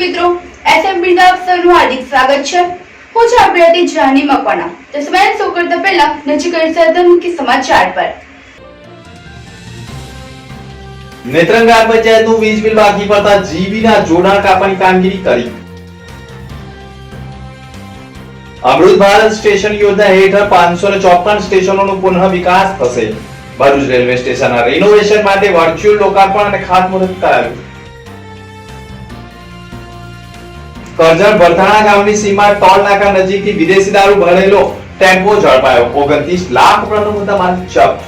મિત્રો એસએમબી ના સૌનું હાર્દિક સ્વાગત છે. હું છું આપણી જાની મકવાણા. તો સમય શો કરતા પહેલા નજીક કરી મુખ્ય સમાચાર પર. નેત્રંગ ગ્રામ પંચાયતનું વીજ બિલ બાકી પડતા જીબીના જોડાણ કાપવાની કામગીરી કરી. અમૃત ભારત સ્ટેશન યોજના હેઠળ પાંચસો ને ચોપન સ્ટેશનોનું પુનઃ વિકાસ થશે. ભરૂચ રેલવે સ્ટેશનના રિનોવેશન માટે વર્ચ્યુઅલ લોકાર્પણ અને ખાતમુહૂર્ત કરાયું. કરજણ ભરથાણા ગામની સીમા ટોલ નાકા નજીકથી વિદેશી દારૂ ભરેલો ટેમ્પો ઝડપાયો. ઓગણત્રીસ લાખ રૂપિયાનો મુદ્દામાલ જપ્ત.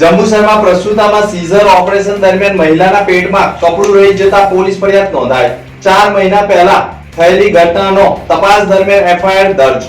જંબુસરમાં પ્રસૂતામાં સીઝર ઓપરેશન દરમિયાન મહિલાના પેટમાં કપડું રહી જતા પોલીસ ફરિયાદ નોંધાઈ. ચાર મહિના પહેલા થયેલી ઘટનાનો તપાસ દરમિયાન એફઆઈઆર દર્જ.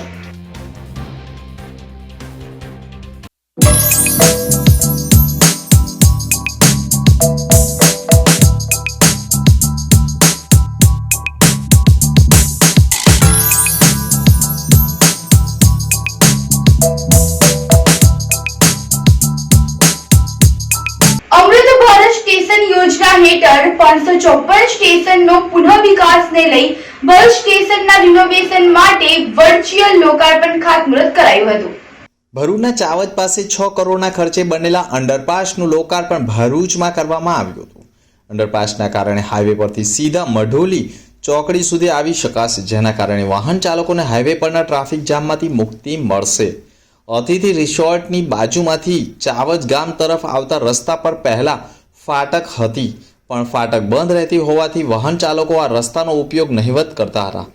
યોજના હેઠળ પાંચસો ચોપન સ્ટેશનનો પુનઃ વિકાસને લઈ ભરૂચ સ્ટેશનના રિનોવેશન માટે વર્ચ્યુઅલ લોકાર્પણ ખાતમુહૂર્ત કરાયું હતું. ભરૂચના ચાવદ પાસે છ કરોડના ખર્ચે બનેલા અંડરપાસનું લોકાર્પણ ભરૂચમાં કરવામાં આવ્યું હતું. અંડરપાસના કારણે હાઈવે પરથી સીધા મઢોલી ચોકડી સુધી આવી શકાશે, જેના કારણે વાહન ચાલકોને હાઈવે પરના ટ્રાફિક જામમાંથી મુક્તિ મળશે. અતિથિ રિસોર્ટની બાજુમાંથી ચાવજ ગામ તરફ આવતા રસ્તા પર પહેલા ફાટક હતી, પણ ફાટક બંધ રહેતી હોવાથી વાહન ચાલકો આ રસ્તાનો ઉપયોગ નહિવત કરતા હતા.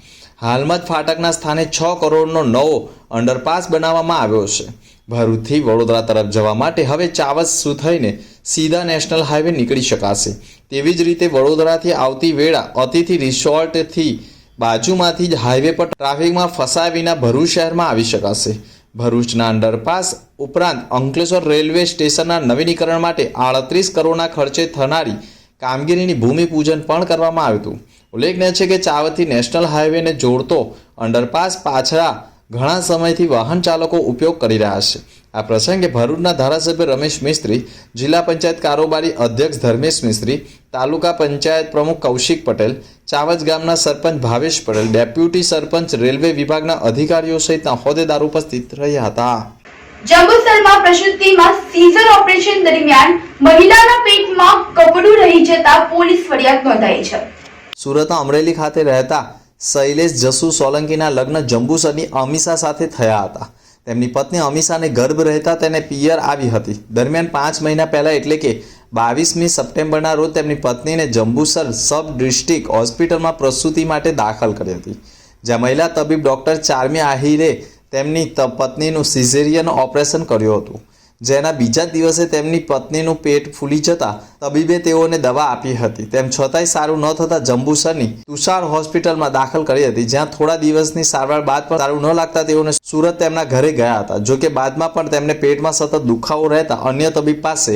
હાલમાં જ ફાટકના સ્થાને છ કરોડનો નવો અંડરપાસ બનાવવામાં આવ્યો છે. ભરૂચથી વડોદરા તરફ જવા માટે હવે ચાવસ થઈને સીધા નેશનલ હાઈવે નીકળી શકાશે? તેવી જ રીતે વડોદરાથી આવતી વેળા અતિથિ રિસોર્ટથી બાજુમાંથી જ હાઈવે પર ટ્રાફિકમાં ફસાયા વિના ભરૂચ શહેરમાં આવી શકાશે. ભરૂચના અંડરપાસ ઉપરાંત અંકલેશ્વર રેલવે સ્ટેશનના નવીનીકરણ માટે આડત્રીસ કરોડના ખર્ચે થનારી કામગીરીની ભૂમિપૂજન પણ કરવામાં આવ્યું હતું. ઉલ્લેખનીય છે કે ચાવથી નેશનલ હાઈવેને જોડતો અંડરપાસ પાછળા ઘણા સમયથી વાહન ચાલકો ઉપયોગ કરી રહ્યા છે. આ પ્રસંગે ભરૂચના ધારાસભ્ય રમેશ મિસ્ત્રી જિલ્લા પંચાયત કારોબારી અધ્યક્ષ ધર્મેશ મિસ્ત્રી તાલુકા પંચાયત પ્રમુખ કૌશિક પટેલ ચાવજ ગામના સરપંચ ભાવેશ પટેલ ડેપ્યુટી સરપંચ રેલવે વિભાગના અધિકારીઓ સહિતના હોદ્દેદાર ઉપસ્થિત રહ્યા હતા. જંબુસરમાં પ્રસૂતિમાં સીઝર ઓપરેશન દરમિયાન મહિલાના પેટમાં કપડું રહી જતા પોલીસ ફરિયાદ નોંધાઈ છે. સુરતના અમરેલી ખાતે રહેતા શૈલેષ જસુ સોલંકીના લગ્ન જંબુસરની અમીષા સાથે થયા હતા. તેમની પત્ની અમીષાને ગર્ભ રહેતા તેને પિયર આવી હતી. દરમિયાન પાંચ મહિના પહેલાં એટલે કે બાવીસમી સપ્ટેમ્બરના રોજ તેમની પત્નીને જંબુસર સબ ડિસ્ટ્રિક્ટ હોસ્પિટલમાં પ્રસૂતિ માટે દાખલ કરી હતી. જ્યાં મહિલા તબીબ ડૉક્ટર ચારમી આહિરે તેમની પત્નીનું સિઝેરિયન ઓપરેશન કર્યું હતું. જેના બીજા દિવસે તેમની પત્નીનું પેટ ફૂલી જતા તબીબે તેઓને દવા આપી હતી. તેમ છતાંય સારું ન થતાં જંબુસરની તુષાર હોસ્પિટલમાં દાખલ કરી હતી. જ્યાં થોડા દિવસની સારવાર બાદ પણ સારું ન લાગતા તેઓને સુરત તેમના ઘરે ગયા હતા. જોકે બાદમાં પણ તેમને પેટમાં સતત દુખાવો રહેતા અન્ય તબીબ પાસે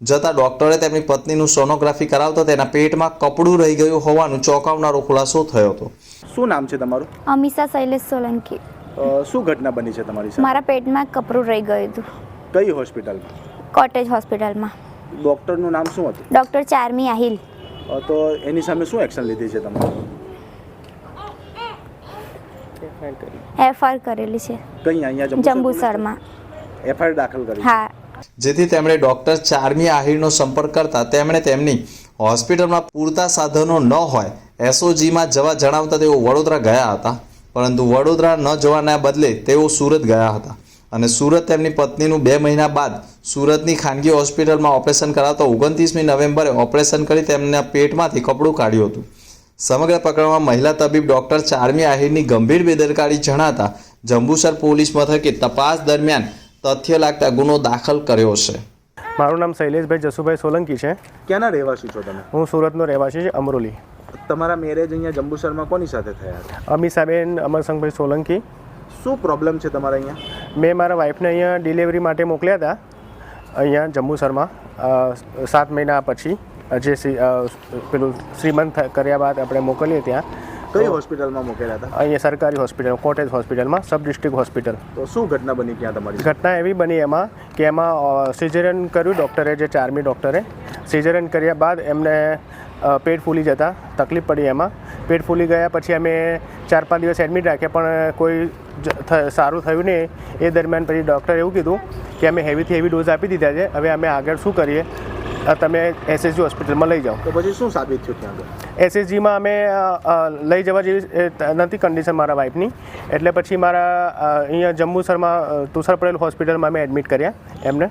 જતા ડોક્ટરે તેમની પત્નીનું સોનોગ્રાફી કરાવતા તેના પેટમાં કપડું રહી ગયું હોવાનું ચોંકાવનારો ખુલાસો થયો હતો. શું નામ છે તમારું? અમિષા શૈલેષ સોલંકી. શું ઘટના બની છે તમારી મારા પેટમાં કપડું રહી ગયું હતું. કઈ હોસ્પિટલમાં? કોટેજ હોસ્પિટલમાં. ડોક્ટરનું નામ શું હતું? ડૉક્ટર ચારમી આહિલ. તો એની સામે શું એક્શન લીધી છે તમે એફઆર કરેલી છે. કઈ અહીંયા જંબુસર જંબુસરમાં. એફઆઈઆર દાખલ કરી હા. જેથી તેમણે ડોક્ટર ચારમી આહિરનો સંપર્ક કરતા તેમણે તેમની હોસ્પિટલમાં પૂરતા સાધનો ન હોય એસઓજીમાં જવા જણાવતા તેઓ વડોદરા ગયા હતા. પરંતુ વડોદરા ન જવાના બદલે તેઓ સુરત ગયા હતા. અને સુરત તેમની પત્નીનું બે મહિના બાદ સુરતની ખાનગી હોસ્પિટલમાં ઓપરેશન કરાવતા ઓગણત્રીસમી નવેમ્બરે ઓપરેશન કરી તેમના પેટમાંથી કપડું કાઢ્યું હતું. સમગ્ર પ્રકરણમાં મહિલા તબીબ ડોક્ટર ચારમી આહિરની ગંભીર બેદરકારી જણાતા જંબુસર પોલીસ મથકે તપાસ દરમિયાન તથ્ય લાગતા ગુનો દાખલ કર્યો છે. મારું નામ શૈલેષભાઈ જસુભાઈ સોલંકી છે. ક્યાંના રહેવાસી છો તમે? હું સુરતનો રહેવાસી છે અમરોલી. તમારા મેરેજ અહીંયા જંબુસરમાં કોની સાથે થયા અમી સાહેબ અમરસંગભાઈ સોલંકી. શું પ્રોબ્લેમ છે તમારા અહીંયા? મેં મારા વાઈફને અહીંયા ડિલિવરી માટે મોકલ્યા હતા. અહીંયા જંબુસરમાં સાત મહિના પછી જે પેલું શ્રીમંત કર્યા બાદ આપણે મોકલીએ ત્યાં. કઈ હોસ્પિટલમાં મોકલ્યા હતા? અહીંયા સરકારી હોસ્પિટલ કોટેજ હોસ્પિટલમાં સબ ડિસ્ટ્રિક્ટ હોસ્પિટલ તો શું ઘટના બની ત્યાં તમારી? ઘટના એવી બની એમાં કે એમાં સિઝેરિયન કર્યું ડૉક્ટરે જે ચારમી ડૉક્ટરે સિઝેરિયન કર્યા બાદ એમને પેટ ફૂલી જતા તકલીફ પડી એમાં. પેટ ફૂલી ગયા પછી અમે ચાર પાંચ દિવસ એડમિટ રાખ્યા પણ કોઈ સારું થયું નહીં. એ દરમિયાન પછી ડૉક્ટરે એવું કીધું કે અમે હેવીથી હેવી ડોઝ આપી દીધા છે. હવે અમે આગળ શું કરીએ? તમે એસએસજી હોસ્પિટલમાં લઈ જાઓ. તો પછી શું સાબિત થયું ત્યાં આગળ? એસએસજીમાં અમે લઈ જવા જેવી નથી કન્ડિશન મારા વાઈફની એટલે પછી મારા અહીંયા જંબુસરમાં તુસર પડેલ પટેલ હોસ્પિટલમાં અમે એડમિટ કર્યા એમને.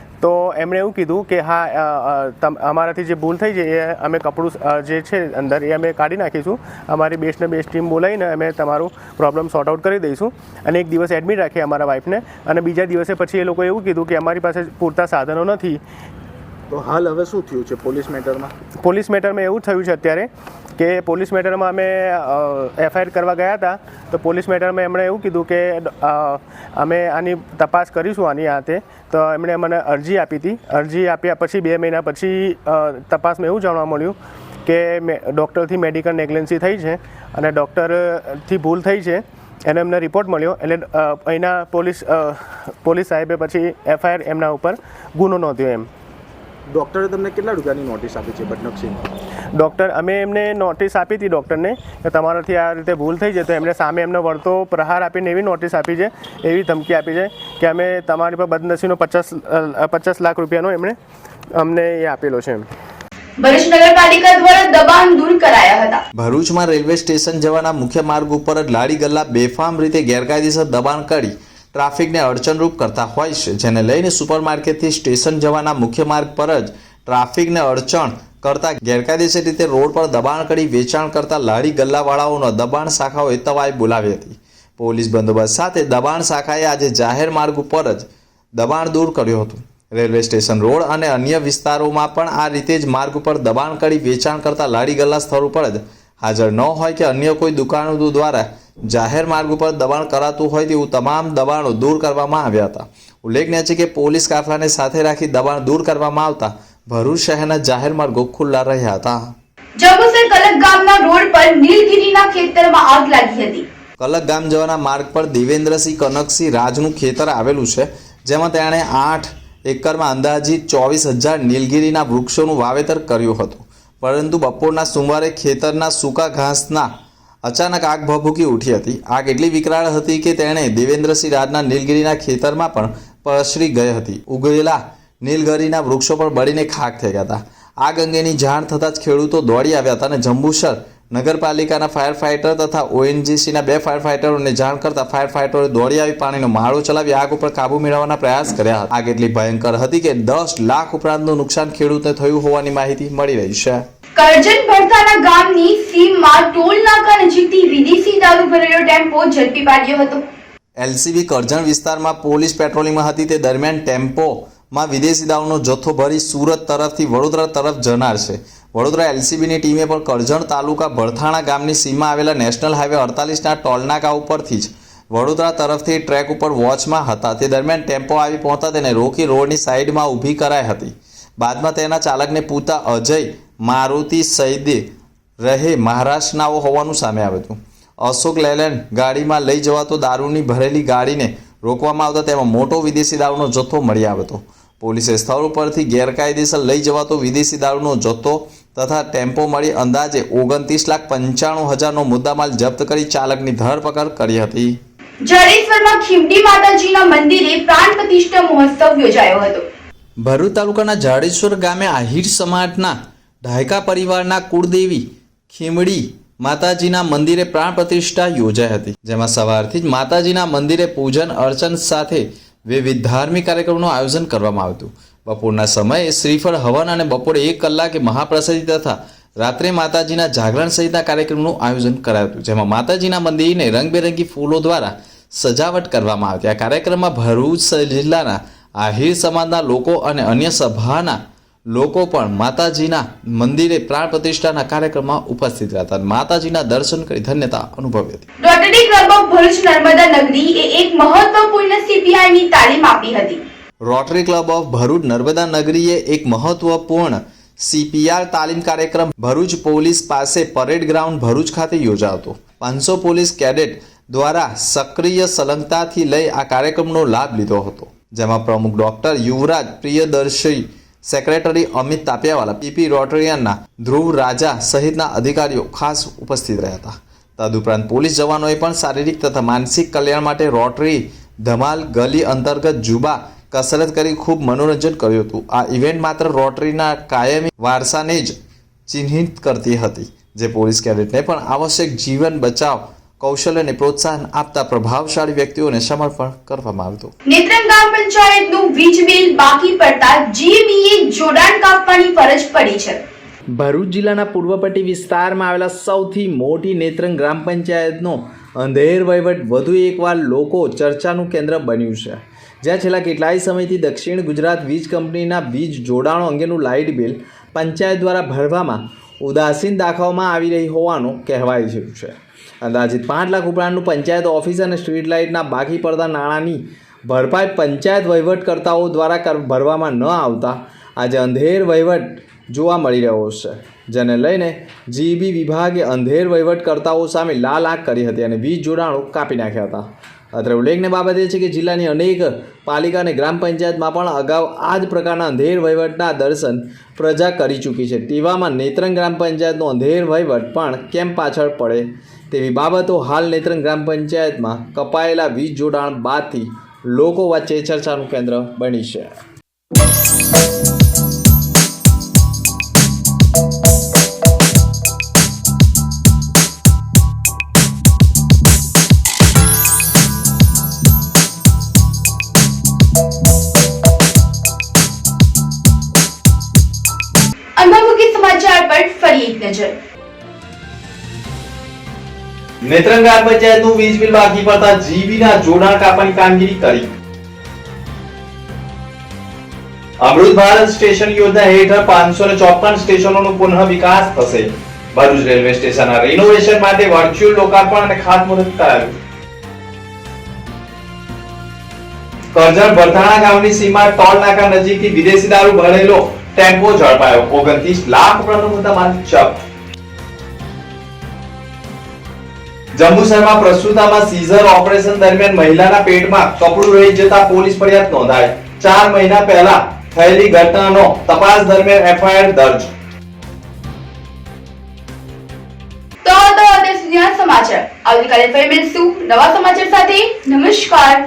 તો એમણે એવું કીધું કે હા અમારાથી જે ભૂલ થઈ છે, એ અમે કપડું જે છે અંદર, એ અમે કાઢી નાખીશું. અમારી બેસ્ટને બેસ્ટ ટીમ બોલાવીને અમે તમારું પ્રોબ્લેમ સોર્ટ આઉટ કરી દઈશું અને એક દિવસ એડમિટ રાખીએ અમારા વાઈફને. અને બીજા દિવસે પછી એ લોકોએ એવું કીધું કે અમારી પાસે પૂરતા સાધનો નથી. તો હાલ હવે શું થયું છે પોલીસ મેટરમાં? પોલીસ મેટરમાં એવું થયું છે અત્યારે કે પોલીસ મેટરમાં અમે એફઆઈઆર કરવા ગયા હતા. તો પોલીસ મેટરમાં એમણે એવું કીધું કે અમે આની તપાસ કરીશું આની હાથે. તો એમણે મને અરજી આપી હતી. અરજી આપ્યા પછી બે મહિના પછી તપાસમાં એવું જાણવા મળ્યું કે ડૉક્ટરથી મેડિકલ નેગ્લેન્સી થઈ છે અને ડૉક્ટરથી ભૂલ થઈ છે. એનો એમને રિપોર્ટ મળ્યો. એટલે અહીંના પોલીસ પોલીસ સાહેબે પછી એફઆઈઆર એમના ઉપર ગુનો નોંધ્યો એમ. ડૉક્ટરે તમને કેટલા રૂપિયાની નોટિસ આપી છે બદનક્ષી ડૉક્ટર અમે એમને નોટિસ આપી હતી ડૉક્ટરને કે તમારાથી આ રીતે ભૂલ થઈ છે તો એમણે સામે એમને વળતો પ્રહાર આપીને એવી નોટિસ આપી છે એવી ધમકી આપી છે કે અમે તમારી પર બદનસીનો પચાસ પચાસ લાખ રૂપિયાનો એમણે અમને એ આપેલો છે એમ. ભરૂચ નગરપાલિકા દ્વારા દબાણ દૂર કરાયા હતા. ભરૂચમાં રેલવે સ્ટેશન જવાના મુખ્ય માર્ગ ઉપર જ લાડી ગલ્લા બેફામ રીતે ગેરકાયદેસર દબાણ કરી ટ્રાફિકને અડચણરૂપ કરતા હોય છે, જેને લઈને સુપરમાર્કેટથી સ્ટેશન જવાના મુખ્ય માર્ગ પર જ ટ્રાફિકને અડચણ કરતા ગેરકાયદેસર રીતે રોડ પર દબાણ કરી વેચાણ કરતા લારી ગલ્લાવાળાઓનો દબાણ શાખાઓએ તવાઈ બોલાવી હતી. પોલીસ બંદોબસ્ત સાથે દબાણ શાખાએ આજે જાહેર માર્ગ ઉપર જ દબાણ દૂર કર્યું હતું. રેલવે સ્ટેશન રોડ અને અન્ય વિસ્તારોમાં પણ આ રીતે જ માર્ગ ઉપર દબાણ કરી વેચાણ કરતા લારી ગલ્લા સ્થળ ઉપર જ હાજર ન હોય કે અન્ય કોઈ દુકાનો દ્વારા જાહેર માર્ગ ઉપર દબાણ કરાતું હોય તેવું તમામ દબાણો દૂર કરવામાં આવ્યા હતા. ઉલ્લેખનીય છે કે પોલીસ કાફલાને સાથે રાખી દબાણ દૂર કરવામાં આવતા ભરૂચ શહેરના જાહેર માર્ગો ખુલ્લા રહ્યા હતા. જંબુસર કલક ગામના રોડ પર નીલગીરીના ખેતરમાં આગ લાગી હતી. કલક ગામ જવાના માર્ગ પર દેવેન્દ્રસિંહ કનકસિંહ રાજનું ખેતર આવેલું છે જેમાં તેણે આઠ એકરમાં અંદાજિત ચોવીસ હજાર નીલગિરીના વૃક્ષોનું વાવેતર કર્યું હતું. પરંતુ બપોરના સોમવારે ખેતરના સૂકા ઘાસના અચાનક આગ ભભૂકી ઉઠી હતી. આગ એટલી વિકરાળ હતી કે તેણે દેવેન્દ્રસિંહ રાજના નીલગિરીના ખેતરમાં પણ પસરી ગઈ હતી. ઉગેલા નીલગીરીના વૃક્ષો પણ બળીને ખાક થઈ ગયા હતા. આગ અંગેની જાણ થતાં જ ખેડૂતો દોડી આવ્યા હતા અને જંબુસર નગરપાલિકાના ફાયર ફાઇટર તથા ઓએનજીસીના બે ફાયર ફાઇટરોને જાણ કરતા ફાયર ફાઇટરોએ દોડી આવી પાણીનો માળો ચલાવી આગ ઉપર કાબુ મેળવવાના પ્રયાસ કર્યા હતા. આગ એટલી ભયંકર હતી કે દસ લાખ ઉપરાંતનું નુકસાન ખેડૂતને થયું હોવાની માહિતી મળી રહી છે. કરજણ ભરતાના ગામની સીમમાં ટોલ નાકા નજીકથી વિદેશી દારૂ ભરેલો ટેમ્પો ઝડપી પાડ્યો હતો. એલસીબી કરજણ વિસ્તારમાં પોલીસ પેટ્રોલિંગમાં હતી તે દરમિયાન ટેમ્પોમાં વિદેશી દારૂનો જથ્થો ભરી સુરત તરફથી વડોદરા તરફ જનાર છે. વડોદરા એલસીબીની ટીમે પણ કરજણ તાલુકા ભરથાણા ગામની સીમમાં આવેલા નેશનલ હાઈવે અડતાલીસના ટોલનાકા ઉપરથી જ વડોદરા તરફથી ટ્રેક ઉપર વોચમાં હતા. તે દરમિયાન ટેમ્પો આવી પહોંચતા તેને રોકી રોડની સાઈડમાં ઊભી કરાઈ હતી. બાદમાં તેના ચાલકને પૂતા અજય મારુતિ સૈદે રહે મહારાષ્ટ્રનાઓ હોવાનું સામે આવ્યું હતું અશોક લેલેન્ડ ગાડીમાં લઈ જવાતો દારૂની ભરેલી ગાડીને રોકવામાં આવતા તેમાં મોટો વિદેશી દારૂનો જથ્થો મળી આવ્યો હતો પોલીસે સ્થળ ઉપરથી ગેરકાયદેસર લઈ જવાતો વિદેશી દારૂનો જથ્થો તથા ટેમ્પો મળી અંદાજે ઓગણત્રીસ લાખ પંચાણું હજારનો મુદ્દામાલ જપ્ત કરી ચાલકની ધરપકડ કરી હતી. જડેશ્વરમાં ખીમડી માતાજીના મંદિરે પ્રાણ પ્રતિષ્ઠા મહોત્સવ યોજાયો હતો. ભરૂચ તાલુકાના જાડેશ્વર ગામે આહિર સમાજના ઢાયકા પરિવારના કુળદેવી, ખીમડી માતાજીના મંદિરે પ્રાણ પ્રતિષ્ઠા યોજાઈ હતી. જેમાં સવારથી જ માતાજીના મંદિરે પૂજન, અર્ચન સાથે વિવિધ ધાર્મિક કાર્યક્રમનું આયોજન કરવામાં આવ્યું બપોરના સમયે શ્રીફળ, હવન અને બપોરે એક કલાકે મહાપ્રસાદી તથા રાત્રે માતાજીના જાગરણ સહિતના કાર્યક્રમનું આયોજન કરાયું હતું, જેમાં માતાજીના મંદિરને રંગબેરંગી ફૂલો દ્વારા સજાવટ કરવામાં આવી આ કાર્યક્રમમાં ભરૂચ જિલ્લાના આહિર સમાજના લોકો અને અન્ય સભાના લોકો પણ માતાજીના મંદિરે પ્રાણ પ્રતિષ્ઠાના કાર્યક્રમમાં ઉપસ્થિત રહ્યા હતા. માતાજીના દર્શન કરી ધન્યતા અનુભવી હતી. Rotary Club of Bharuch Narmada Nagari એ એક મહત્વપૂર્ણ સીપીઆઈની તાલીમ આપી હતી. Rotary Club of Bharuch Narmada નગરીએ એક મહત્વપૂર્ણ સીપીઆર તાલીમ કાર્યક્રમ ભરૂચ પોલીસ પાસે પરેડ ગ્રાઉન્ડ ભરૂચ ખાતે યોજાતો પાંચસો પોલીસ કેડેટ દ્વારા સક્રિય સલંગતાથી લઈ આ કાર્યક્રમનો લાભ લીધો હતો. જેમાં પ્રમુખ doctor Yuvraj Priyadarshi secretary Amit Tapiyawala PP રોટરિયનના Dhruv Raja સહિતના અધિકારીઓ ખાસ ઉપસ્થિત રહ્યા હતા. તદુપરાંત પોલીસ જવાનોએ પણ શારીરિક તથા માનસિક કલ્યાણ માટે રોટરી, ધમાલ, ગલી અંતર્ગત જુબા, કસરત કરી ખૂબ મનોરંજન કર્યું હતું. આ ઇવેન્ટ માત્ર રોટરીના કાયમી વારસાને જ ચિહ્નિત કરતી હતી, જે પોલીસ કેડેટને પણ આવશ્યક જીવન બચાવ કૌશલ્યને પ્રોત્સાહન આપતા પ્રભાવશાળી વ્યક્તિઓને સમર્પણ કરવામાં આવ્યું નેત્રંગ ગ્રામ પંચાયતનું વીજ બિલ બાકી પડતા જીબીએ જોડાણ કાપવાની ફરજ પડી છે. ભરૂચ જિલ્લાના પૂર્વપટ્ટી વિસ્તારમાં આવેલા સૌથી મોટી નેત્રંગ ગ્રામ પંચાયતનો અંધેર વહીવટ વધુ એકવાર લોકો ચર્ચાનું કેન્દ્ર બન્યું છે. જ્યાં છેલ્લા કેટલાય સમયથી દક્ષિણ ગુજરાત વીજ કંપનીના વીજ જોડાણો અંગેનું લાઇટ બિલ પંચાયત દ્વારા ભરવામાં ઉદાસીન દાખવવામાં આવી રહી હોવાનું કહેવાય રહ્યું છે. અંદાજિત પાંચ લાખ ઉપરાંતનું પંચાયત ઓફિસ અને સ્ટ્રીટ લાઇટના બાકી પડતા નાણાંની ભરપાઈ પંચાયત વહીવટકર્તાઓ દ્વારા ભરવામાં ન આવતા આજે અંધેર વહીવટ જોવા મળી રહ્યો છે, જેને લઈને જીબી વિભાગે અંધેર વહીવટકર્તાઓ સામે લાલ આંખ કરી હતી અને વીજ જોડાણો કાપી નાખ્યા હતા. અત્રે ઉલ્લેખનીય બાબત એ છે કે જિલ્લાની અનેક પાલિકા અને ગ્રામ પંચાયતમાં પણ અગાઉ આ જ પ્રકારના અંધેર વહીવટના દર્શન પ્રજા કરી ચૂકી છે. તેવામાં નેત્રંગ ગ્રામ પંચાયતનો અંધેર વહીવટ પણ કેમ પાછળ પડે? તેવી બાબતો હાલ નેત્રંગ ગ્રામ પંચાયતમાં કપાયેલા વીજ જોડાણ બાદથી લોકો વચ્ચે ચર્ચાનું કેન્દ્ર બની છે. ફરી એક નજર. નેત્રંગ ગ્રામ પંચાયતનું વીજ બિલ બાકી પડતા જીબીના જોડાણ કાપવાની કામગીરી કરી. અમૃત ભારત સ્ટેશન યોજના હેઠળ પાંચસો ને ચોપન સ્ટેશનોનો પુનઃ વિકાસ થશે. ભરૂચ રેલવે સ્ટેશનના રિનોવેશન માટે વર્ચ્યુઅલ લોકાર્પણ અને ખાતમુહૂર્ત કરાયું. કરજણ ભરથાણા ગામની સીમા ટોલ નાકા નજીકથી વિદેશી દારૂ ભરેલો ટેમ્પો ઝડપાયો. ઓગણત્રીસ લાખ રૂપિયાનો મુદ્દામાલ જપ્ત જંબુસરમાં પ્રસૂતામાં સીઝર ઓપરેશન દરમિયાન મહિલાના પેટમાં કપડું રહી જતા પોલીસ ફરિયાદ નોંધાઈ. ચાર મહિના પહેલા થયેલી ઘટનાનો તપાસ દરમિયાન એફઆઈઆર દર્જ. તો તો અત્યાર સુધીના સમાચાર. આવતીકાલે ફરી મળીશું નવા સમાચાર સાથે. નમસ્કાર.